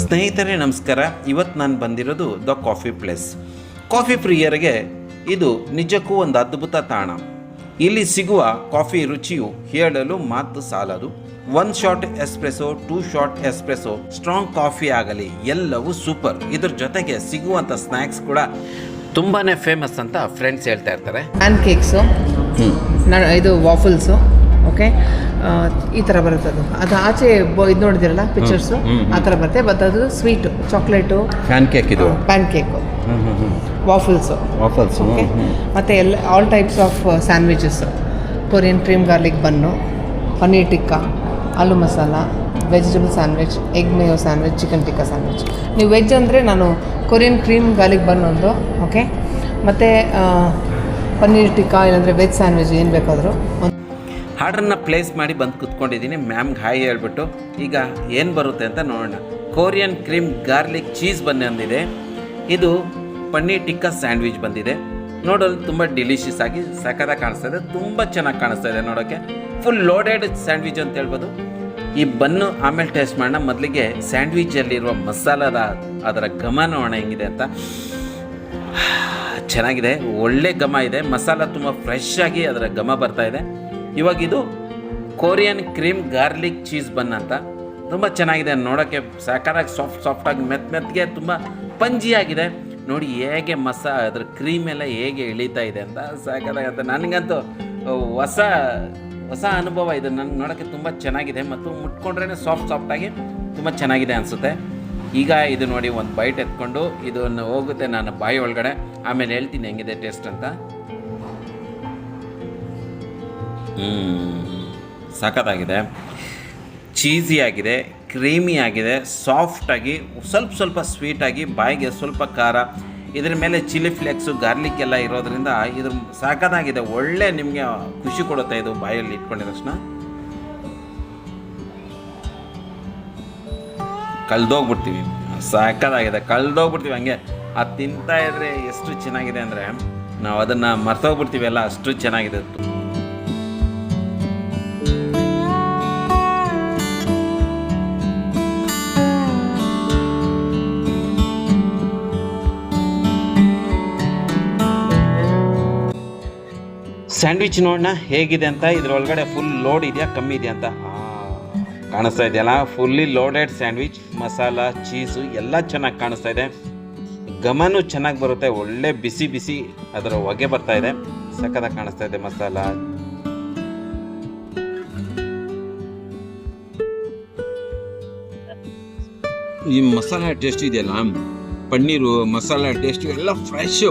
ಸ್ನೇಹಿತರೆ ನಮಸ್ಕಾರ. ಇವತ್ತು ನಾನು ಬಂದಿರೋದು ದ ಕಾಫಿ ಪ್ಲೇಸ್ ಕಾಫಿ ಪ್ರಿಯರಿಗೆ ಇದು ನಿಜಕ್ಕೂ ಒಂದು ಅದ್ಭುತ ತಾಣ. ಇಲ್ಲಿ ಸಿಗುವ ಕಾಫಿ ರುಚಿಯು ಹೇಳಲು ಮಾತು ಸಾಲದು. One shot espresso two shot espresso strong coffee ಆಗಲಿ ಎಲ್ಲವೂ ಸೂಪರ್ ಇದ್ರ ಜೊತೆಗೆ ಸಿಗುವಂಥ ಸ್ನ್ಯಾಕ್ಸ್ ಕೂಡ ತುಂಬಾ ಫೇಮಸ್ ಅಂತ ಫ್ರೆಂಡ್ಸ್ ಹೇಳ್ತಾ ಇರ್ತಾರೆ. ಪ್ಯಾನ್ ಕೇಕ್ಸು ಇದು ವಾಫಲ್ಸು ಓಕೆ ಈ ಥರ ಬರುತ್ತೆ ಅದು. ಅದು ಆಚೆ ಇದು ನೋಡಿದಿರಲ್ಲ ಪಿಕ್ಚರ್ಸು ಆ ಥರ ಬರುತ್ತೆ ಬಟ್ ಅದು ಸ್ವೀಟು ಚಾಕ್ಲೇಟು ಪ್ಯಾನ್ ಕೇಕ್ ಇದು pancake waffles waffles okay ಮತ್ತು ಎಲ್ಲ all types of sandwiches Korean cream garlic bun paneer tikka aloo masala vegetable sandwich egg mayo sandwich chicken tikka sandwich ನೀವು veg ಅಂದರೆ ನಾನು Korean cream garlic ಬನ್ ಒಂದು okay ಮತ್ತು ಪನ್ನೀರ್ ಟಿಕ್ಕಾ ಇಲ್ಲಾಂದರೆ veg sandwich ಏನು ಬೇಕಾದರೂ ಒಂದು ಆರ್ಡ್ರನ್ನ ಪ್ಲೇಸ್ ಮಾಡಿ ಬಂದು ಕುತ್ಕೊಂಡಿದ್ದೀನಿ. ಮ್ಯಾಮ್ಗೆ ಹಾಯ್ ಹೇಳ್ಬಿಟ್ಟು, ಈಗ ಏನು ಬರುತ್ತೆ ಅಂತ ನೋಡೋಣ. ಕೊರಿಯನ್ ಕ್ರೀಮ್ ಗಾರ್ಲಿಕ್ ಚೀಸ್ ಬನ್ನಿ ಅಂದಿದೆ. ಇದು ಪನ್ನೀರ್ ಟಿಕ್ಕಾ ಸ್ಯಾಂಡ್ವಿಚ್ ಬಂದಿದೆ. ನೋಡಲು ತುಂಬ ಡಿಲಿಷಿಯಸ್ ಆಗಿ ಸಖತ್ತಾಗಿ ಕಾಣಿಸ್ತಾ ಇದೆ. ತುಂಬ ಚೆನ್ನಾಗಿ ಕಾಣಿಸ್ತಾ ಇದೆ ನೋಡೋಕ್ಕೆ ಫುಲ್ ಲೋಡೆಡ್ ಸ್ಯಾಂಡ್ವಿಚ್ ಅಂತ ಹೇಳ್ಬೋದು. ಈ ಬನ್ನು ಆಮೇಲೆ ಟೇಸ್ಟ್ ಮಾಡೋಣ. ಮೊದಲಿಗೆ ಸ್ಯಾಂಡ್ವಿಚಲ್ಲಿರುವ ಮಸಾಲದ ಅದರ ಘಮ ನೋಡೋಣ ಹೆಂಗಿದೆ ಅಂತ. ಚೆನ್ನಾಗಿದೆ. ಒಳ್ಳೆ ಘಮ ಇದೆ. ಮಸಾಲ ತುಂಬ ಫ್ರೆಶ್ ಆಗಿ ಅದರ ಘಮ ಬರ್ತಾ ಇದೆ. ಇವಾಗ ಇದು Korean cream garlic cheese bun ಅಂತ. ತುಂಬ ಚೆನ್ನಾಗಿದೆ ನೋಡೋಕ್ಕೆ. ಸಾಕಾರಾಗಿ ಸಾಫ್ಟ್ ಸಾಫ್ಟಾಗಿ ಮೆತ್ತ ಮೆತ್ತಗೆ ತುಂಬ ಪಂಜಿಯಾಗಿದೆ ನೋಡಿ ಹೇಗೆ ಮಸಾ, ಅದ್ರ ಕ್ರೀಮ್ ಎಲ್ಲ ಹೇಗೆ ಇಳಿತಾ ಇದೆ ಅಂತ ಸಾಕಾರಾಗತ್ತೆ ನನಗಂತೂ ಹೊಸ ಹೊಸ ಅನುಭವ ಇದು. ನನಗೆ ನೋಡೋಕ್ಕೆ ತುಂಬ ಚೆನ್ನಾಗಿದೆ ಮತ್ತು ಮುಟ್ಕೊಂಡ್ರೇ ಸಾಫ್ಟ್ ಸಾಫ್ಟಾಗಿ ತುಂಬ ಚೆನ್ನಾಗಿದೆ ಅನಿಸುತ್ತೆ. ಈಗ ಇದು ನೋಡಿ ಒಂದು ಬೈಟ್ ಎತ್ಕೊಂಡು ಇದನ್ನು ಹೋಗುತ್ತೆ ನಾನು ಬಾಯಿ ಒಳಗಡೆ. ಆಮೇಲೆ ಹೇಳ್ತೀನಿ ಹೆಂಗಿದೆ ಟೇಸ್ಟ್ ಅಂತ. ಸಖತ್ತಾಗಿದೆ ಚೀಸಿ ಆಗಿದೆ ಕ್ರೀಮಿ ಆಗಿದೆ ಸಾಫ್ಟಾಗಿ ಸ್ವಲ್ಪ ಸ್ವಲ್ಪ ಸ್ವೀಟಾಗಿ ಬಾಯಿಗೆ ಸ್ವಲ್ಪ ಖಾರ, ಇದ್ರ ಮೇಲೆ ಚಿಲ್ಲಿ ಫ್ಲೇಕ್ಸು ಗಾರ್ಲಿಕ್ ಎಲ್ಲ ಇರೋದ್ರಿಂದ ಇದು ಸಾಕಾಗಿದೆ ಒಳ್ಳೆ ನಿಮಗೆ ಖುಷಿ ಕೊಡುತ್ತೆ ಇದು ಬಾಯಲ್ಲಿ ಇಟ್ಕೊಂಡಿದ ತಕ್ಷಣ. ಕಳ್ದೋಗ್ಬಿಡ್ತೀವಿ. ಸಖತ್ತಾಗಿದೆ ಕಳ್ದೋಗ್ಬಿಡ್ತೀವಿ. ಹಂಗೆ ಅದು ತಿಂತಾ ಇದ್ರೆ ಎಷ್ಟು ಚೆನ್ನಾಗಿದೆ ಅಂದರೆ ನಾವು ಅದನ್ನು ಮರ್ತೋಗ್ಬಿಡ್ತೀವಿ ಅಲ್ಲ, ಅಷ್ಟು ಚೆನ್ನಾಗಿದೆ. ಸ್ಯಾಂಡ್ವಿಚ್ ನೋಡೋಣ ಹೇಗಿದೆ ಅಂತ? ಇದ್ರೊಳಗಡೆ ಫುಲ್ ಲೋಡ್ ಇದೆಯಾ? ಕಮ್ಮಿ ಇದೆಯಾ ಅಂತ? ಕಾಣಿಸ್ತಾ ಇದೆಯಲ್ಲ? Fully loaded sandwich masala cheese ಎಲ್ಲ ಚೆನ್ನಾಗಿ ಕಾಣಿಸ್ತಾ ಇದೆ. ಘಮನೂ ಚೆನ್ನಾಗಿ ಬರುತ್ತೆ. ಒಳ್ಳೆ ಬಿಸಿ ಬಿಸಿ ಅದರ ಹೊಗೆ ಬರ್ತಾ ಇದೆ. ಸಖತ್ತಾಗಿ ಕಾಣಿಸ್ತಾ ಇದೆ ಮಸಾಲ. ಈ ಮಸಾಲ ಟೇಸ್ಟ್ ಇದೆಯಲ್ಲ? ಪನ್ನೀರು, ಮಸಾಲ ಟೇಸ್ಟ್ ಎಲ್ಲ ಫ್ರೆಶ್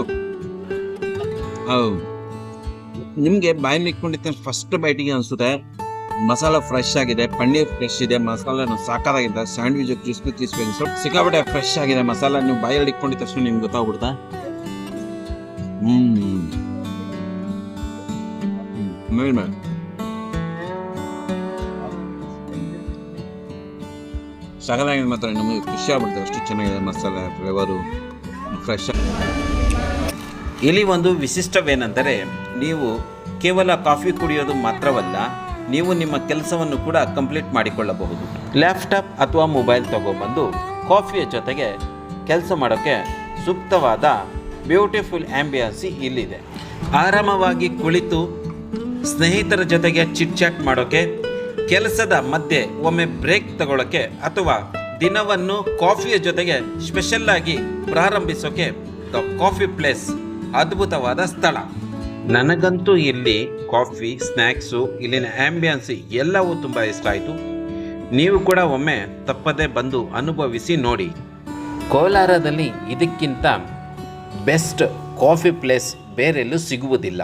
ನಿಮಗೆ ಬಾಯಲ್ಲಿ ಇಟ್ಕೊಂಡಿದ್ದ ಫಸ್ಟ್ ಬೈಟಿಗೆ ಅನಿಸುತ್ತೆ. ಮಸಾಲ ಫ್ರೆಶ್ ಆಗಿದೆ, ಪನ್ನೀರ್ ಫ್ರೆಶ್ ಇದೆ ಮಸಾಲ ಸಾಕಾಗಿದೆ ಸ್ಯಾಂಡ್ವಿಚ್ ಕ್ರಿಸ್ಪಿ ಕ್ರಿಸ್ಪಿ ಸ್ವಲ್ಪ ಸಿಕ್ಕಾಪಟ್ಟೆ ಫ್ರೆಶ್ ಆಗಿದೆ, ಮಸಾಲ ನೀವು ಬಾಯಲ್ಲಿ ಇಟ್ಕೊಂಡಿದ್ದ ತಕ್ಷಣ ನಿಮ್ಗೆ ಗೊತ್ತಾಗ್ಬಿಡ್ತಾ ಹ್ಮ್. ಮಾತ್ರ, ನಮಗೆ ಖುಷಿ ಆಗ್ಬಿಡುತ್ತೆ, ಅಷ್ಟು ಚೆನ್ನಾಗಿದೆ ಮಸಾಲೆ ಫ್ಲೇವರು ಫ್ರೆಶ್ ಇಲ್ಲಿ ಒಂದು ವಿಶಿಷ್ಟವೇನೆಂದರೆ ನೀವು ಕೇವಲ ಕಾಫಿ ಕುಡಿಯೋದು ಮಾತ್ರವಲ್ಲ, ನೀವು ನಿಮ್ಮ ಕೆಲಸವನ್ನು ಕೂಡ ಕಂಪ್ಲೀಟ್ ಮಾಡಿಕೊಳ್ಳಬಹುದು. ಲ್ಯಾಪ್ಟಾಪ್ ಅಥವಾ ಮೊಬೈಲ್ ತಗೊಬಂದು ಕಾಫಿಯ ಜೊತೆಗೆ ಕೆಲಸ ಮಾಡೋಕ್ಕೆ ಸೂಕ್ತವಾದ ಬ್ಯೂಟಿಫುಲ್ ಆ್ಯಂಬಿಯನ್ಸಿ ಇಲ್ಲಿದೆ. ಆರಾಮವಾಗಿ ಕುಳಿತು ಸ್ನೇಹಿತರ ಜೊತೆಗೆ ಚಿಟ್ ಚಾಟ್ ಮಾಡೋಕ್ಕೆ ಕೆಲಸದ ಮಧ್ಯೆ ಒಮ್ಮೆ ಬ್ರೇಕ್ ತಗೊಳ್ಳೋಕ್ಕೆ ಅಥವಾ ದಿನವನ್ನು ಕಾಫಿಯ ಜೊತೆಗೆ ಸ್ಪೆಷಲ್ಲಾಗಿ ಪ್ರಾರಂಭಿಸೋಕೆ ದ ಕಾಫಿ ಪ್ಲೇಸ್ ಅದ್ಭುತವಾದ ಸ್ಥಳ. ನನಗಂತೂ ಇಲ್ಲಿ ಕಾಫಿ ಸ್ನ್ಯಾಕ್ಸು ಇಲ್ಲಿನ ಆ್ಯಂಬಿಯನ್ಸ್ ಎಲ್ಲವೂ ತುಂಬ ಇಷ್ಟ ಆಯಿತು. ನೀವು ಕೂಡ ಒಮ್ಮೆ ತಪ್ಪದೆ ಬಂದು ಅನುಭವಿಸಿ ನೋಡಿ. ಕೋಲಾರದಲ್ಲಿ ಇದಕ್ಕಿಂತ ಬೆಸ್ಟ್ ಕಾಫಿ ಪ್ಲೇಸ್ ಬೇರೆಲ್ಲೂ ಸಿಗುವುದಿಲ್ಲ.